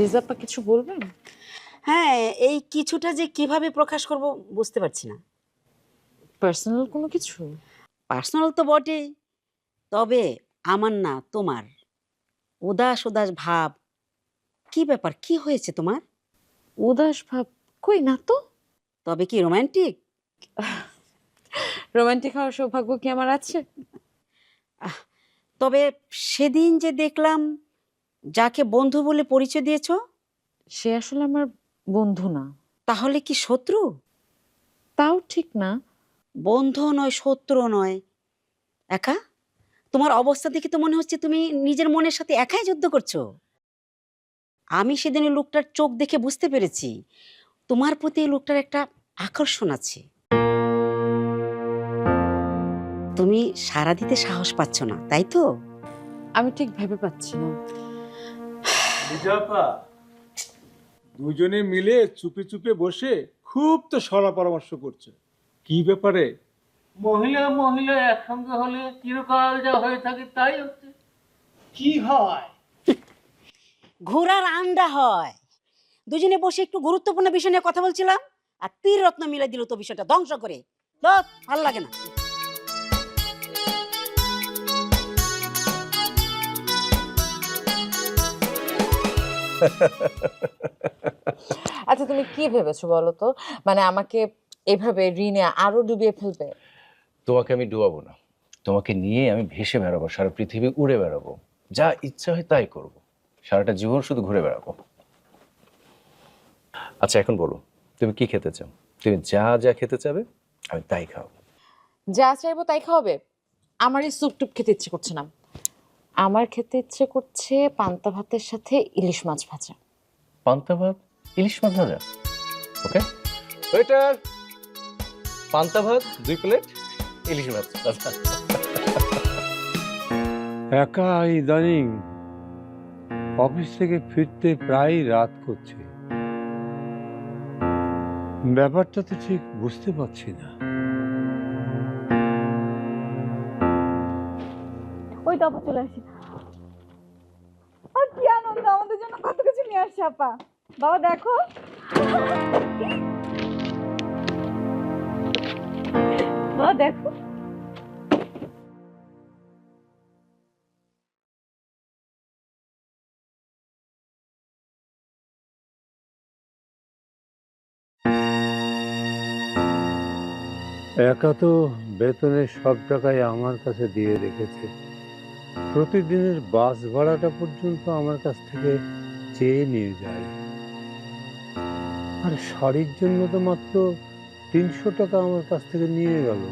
লিজাপ্পা কিছু বলবেন? হ্যাঁ এই কিছুটা যে কীভাবে প্রকাশ করব বুঝতে পারছি না। পার্সোনাল কোনো কিছু? পার্সোনাল তো বটেই তবে আমার না তোমার। উদাস উদাস ভাব কি ব্যাপার কি হয়েছে তোমার? উদাস ভাব কই না তো? তবে কি রোমান্টিক রোমান্টিক হওয়ার সৌভাগ্য কি আমার আছে? তবে সেদিন যে দেখলাম যাকে বন্ধু বলে পরিচয় দিয়েছ? সে আসলে আমার বন্ধু না। তাহলে কি শত্রু? তাও ঠিক না। বন্ধু নয় শত্রু নয়। একা? তোমার অবস্থা দেখে তো মনে হচ্ছে তুমি নিজের মনের সাথে একাই যুদ্ধ করছ। আমি সেদিন লোকটার চোখ দেখে বুঝতে পেরেছি। তোমার প্রতি লোকটার একটা আকর্ষণ আছে। তুমি সারা দিতে সাহস পাচ্ছ না তাই তো? আমি ঠিক ভেবে পাচ্ছি না। বিজাপা দুজনে মিলে চুপে চুপে বসে খুব তো সরা পরামর্শ করছে। কি ব্যাপারে? মহিলা মহিলা একসঙ্গে হলে চিরকাল যা হয়ে থাকে তাই হচ্ছে। কি হয়? ঘোড়ার আন্ডা হয়। দুজনে বসে একটু গুরুত্বপূর্ণ বিষয় নিয়ে কথা বলছিলাম আর তীর রত্ন মিলে দিল তো বিষয়টা ধ্বংস করে। ভালো লাগে না। আচ্ছা তুমি কি ভেবেছো বলো তো মানে আমাকে এভাবে ঋণে আরও ডুবিয়ে ফেলবে? তোমাকে আমি ডুবাবো না। তোমাকে নিয়ে আমি ভেসে বেড়াবো সারা পৃথিবী উড়ে বেড়াবো। যা ইচ্ছা হয় তাই করব। সারাটা জীবন শুধু ঘুরে বেড়াবো। আচ্ছা এখন বলো তুমি কি খেতে চাও? তুমি যা যা খেতে চাবে আমি তাই খাওয়াবো। যা চাইব তাই খাওয়াবে? আমার এই স্যুপ টুপ খেতে ইচ্ছে করছে না। আমার খেতে ইচ্ছে করছে পান্তা ভাতের সাথে ইলিশ মাছ ভাজা। পান্তা ভাত? ইলিশ মাছ ভাজা? ওকে। ওয়েটার! পান্তা ভাত দুই প্লেট ইলিশ মাছ ভাজা। একা ইদানিং অফিস থেকে ফিরতে প্রায় রাত করছে। ব্যাপারটা তো ঠিক বুঝতে পারছি না। আপা চলে আসি। আর কি আনন্দ, আমাদের জন্য কত কিছু নিয়ে আসছে, আপা। বাবা, দেখো। বাবা, দেখো। একা তো বেতনের সব টাকাই আমার কাছে দিয়ে রেখেছে। প্রতিদিনের বাস ভাড়াটা পর্যন্ত আমার কাছ থেকে চেয়ে নিয়ে যায়। আর শাড়ির জন্য তো মাত্র তিনশো টাকা আমার কাছ থেকে নিয়ে গেল।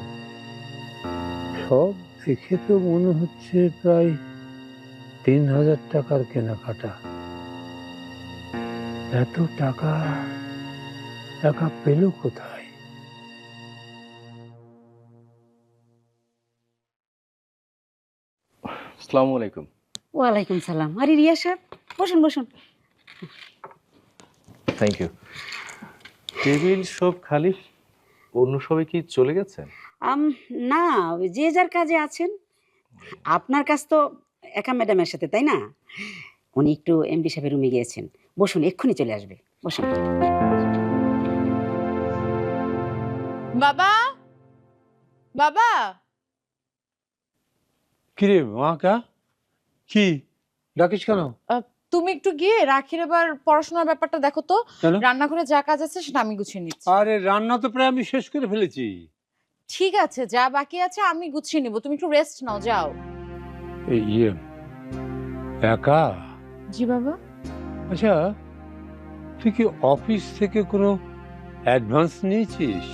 সব দেখে তো মনে হচ্ছে প্রায় তিন হাজার টাকার কেনাকাটা। এত টাকা টাকা পেল কোথায়? আসসালামু আলাইকুম। ওয়ালাইকুম সালাম। আরে রিয়া সাহেব বসুন বসুন। থ্যাংক ইউ টেবিল সব খালি? অন্য সবাই কি চলে গেছে? আম না ওই যে যার কাজে আছেন। আপনার কাজ তো একা ম্যাডামের সাথে তাই না? উনি একটু এমডি সাহেবের রুমে গিয়েছেন। বসুন এক্ষুনি চলে আসবে। বসুন। বাবা? বাবা? কিরে মা কা? কি? ডাকিস কেন? তুমি একটু গিয়ে রাখির এবার পড়াশোনার ব্যাপারটা দেখো তো। রান্নাঘরে যা কাজ আছে সেটা আমি গুছিয়ে নিচ্ছি। আরে রান্না তো প্রায় আমি শেষ করে ফেলেছি। ঠিক আছে যা বাকি আছে আমি গুছিয়ে নিব। তুমি একটু রেস্ট নাও যাও। এই ইয়ে একা? জি বাবা। আচ্ছা তুই কি অফিস থেকে কোনো অ্যাডভান্স নিয়েছিস?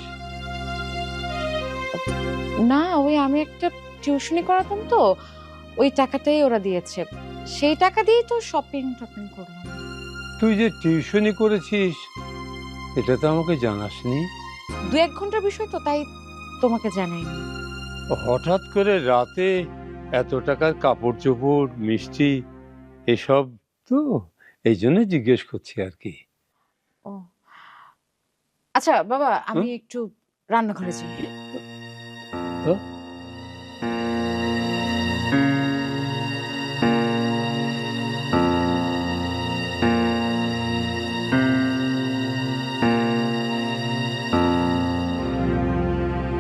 না ওই আমি একটা টিউশনি করাতাম তো ওই টাকাটাই ওরা দিয়েছে। সেই টাকা দিয়েই তো শপিং টপিং করলাম। তুই যে টিউশনি করেছিস এটা তো আমাকে জানাসনি? দু এক ঘণ্টার বিষয় তো তাই তোমাকে জানাইনি। হঠাৎ করে রাতে এত টাকার কাপড় চোপড় মিষ্টি এসব তো এই জন্য জিজ্ঞেস করছি আর কি। ও। আচ্ছা বাবা আমি একটু রান্নাঘরে যাই।